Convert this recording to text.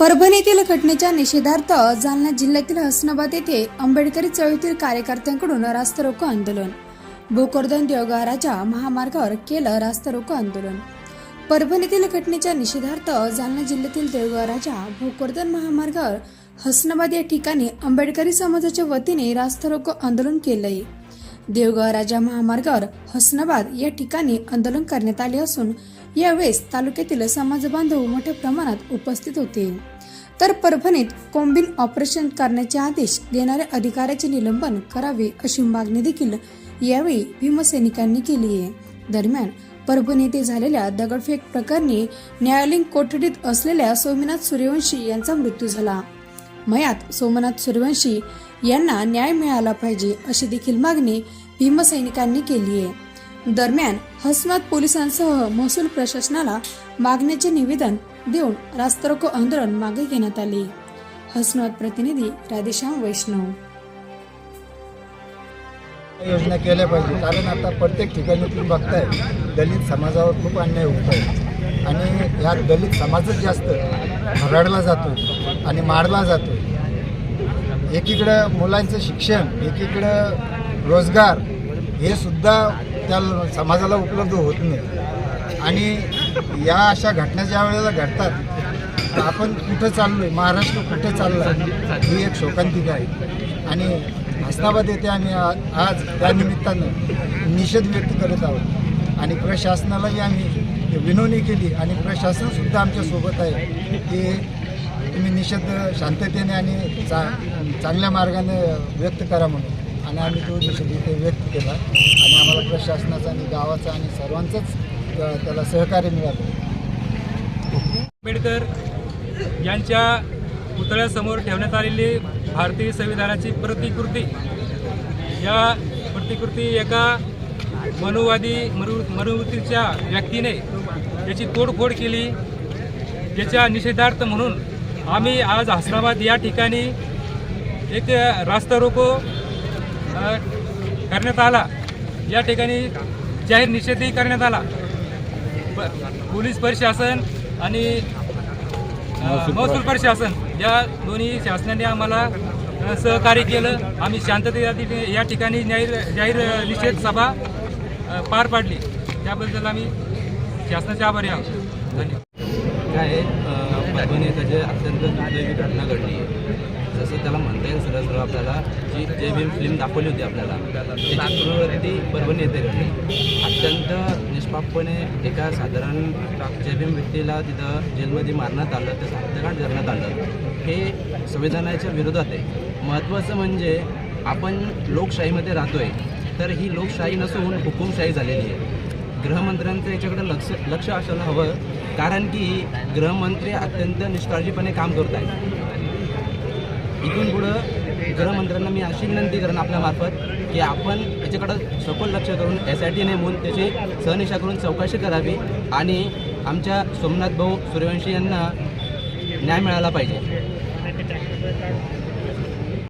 परभणीतील घटनेच्या निषेधार्थ जालना जिल्ह्यातील हसनाबाद येथे आंबेडकरी चळवळीतील कार्यकर्त्यांकडून रास्ता रोको आंदोलन. भोकरदन देवगाराच्या महामार्गावर केलं रास्ता रोको आंदोलन परभणीतील घटनेच्या निषेधार्थ जालना जिल्ह्यातील देवगाराच्या भोकरदन महामार्गावर हसनाबाद या ठिकाणी आंबेडकरी समाजाच्या वतीने रास्ता रोको आंदोलन केलंय. देवगाव राजा महामार्गावर हसनाबाद या ठिकाणी आंदोलन करण्यात आले असून यावेळेस तालुक्यातील समाज बांधव मोठ्या प्रमाणात उपस्थित होते. तर परभणीत कोंबिन ऑपरेशन करण्याचे आदेश देणाऱ्या अधिकाऱ्याचे निलंबन करावे अशी मागणी देखील यावेळी भीमसैनिकांनी केली आहे. दरम्यान परभणी येथे झालेल्या दगडफेक प्रकरणी न्यायालयीन कोठडीत असलेल्या सोमनाथ सूर्यवंशी यांचा मृत्यू झाला. मयात सोमनाथ सूर्यवंशी यांना न्याय मिळाला पाहिजे अशी देखील मागणी भीमसैनिकांनी केली आहे. दरम्यान हसमत पोलिसांसह महसूल प्रशासनाला मागण्याचे निवेदन देऊन रास्तरोको आंदोलन मागे घेण्यात आले. हसमत प्रतिनिधी राधेश्याम वैष्णव. योजना केल्या पाहिजे. कारण आता प्रत्येक ठिकाणी तुम्ही बघताय दलित समाजावर खूप अन्याय होत आहे आणि ह्या दलित समाजच जास्त रडला जातो आणि मारला जातो एकीकडं मुलांचं शिक्षण एकीकडं रोजगार हे सुद्धा त्या समाजाला उपलब्ध होत नाही. आणि या अशा घटना ज्या वेळेला घडतात तर आपण कुठं चाललोय महाराष्ट्र कुठं चाललं ही एक शोकांतिका आहे. आणि हस्ताबाद येथे आम्ही आज त्या निमित्तानं निषेध व्यक्त करत आहोत. आणि प्रशासनालाही आम्ही विनवणी केली आणि प्रशासनसुद्धा आमच्यासोबत आहे की तुम्ही निषेध शांततेने आणि चा चांगल्या मार्गाने व्यक्त करा म्हणून. आणि आम्ही तो निषेध इथे व्यक्त केला. आणि आम्हाला प्रशासनाचा आणि गावाचा आणि सर्वांचंच त्याला सहकार्य मिळालं. आंबेडकर यांच्या पुतळ्यासमोर ठेवण्यात आलेली भारतीय संविधानाची प्रतिकृती. या प्रतिकृती एका मनोवादी मनु मनोवृत्तीच्या व्यक्तीने याची तोडफोड केली याच्या निषेधार्थ म्हणून आम्ही आज हसनाबाद या ठिकाणी एक रास्ता रोको करण्यात आला. या ठिकाणी जाहीर निषेधही करण्यात आला. प- पोलीस प्रशासन आणि महसूल प्रशासन. या दोन्ही शासनाने आम्हाला सहकार्य केलं. आम्ही शांतते या ठिकाणी- या ठिकाणी जाहीर जाहीर निषेध सभा पार पाडली. त्याबद्दल आम्ही शासनाचे आभारी आहोत. धन्यवाद. काय परभणी इथं जे अत्यंत दुर्दैवी घटना घडली. आहे जसं त्याला म्हणता येईल सरळ आपल्याला जी जे भीम फिल्म दाखवली होती आपल्याला त्याची पुनरावृत्ती परभणी येते घडली अत्यंत निष्पापपणे एका साधारण जे भीम व्यक्तीला तिथं जेलमध्ये मारण्यात आलं ते हत्याकांड करण्यात आलं. हे संविधानाच्या विरोधात आहे. महत्त्वाचं म्हणजे आपण लोकशाहीमध्ये राहतोय तर ही लोकशाही नसून हुकुमशाही झालेली आहे. गृहमंत्र्यांचं याच्याकडे लक्ष लक्ष असायला हवं कारण की गृहमंत्री अत्यंत निष्काळजीपणे काम करत आहेत इथून पुढं गृहमंत्र्यांना मी अशी विनंती करेन आपल्यामार्फत की आपण याच्याकडं सखोल लक्ष करून एस आय टी नेमून त्याची सहनिशा करून चौकशी करावी आणि आमच्या सोमनाथ भाऊ सूर्यवंशी यांना न्याय मिळाला पाहिजे.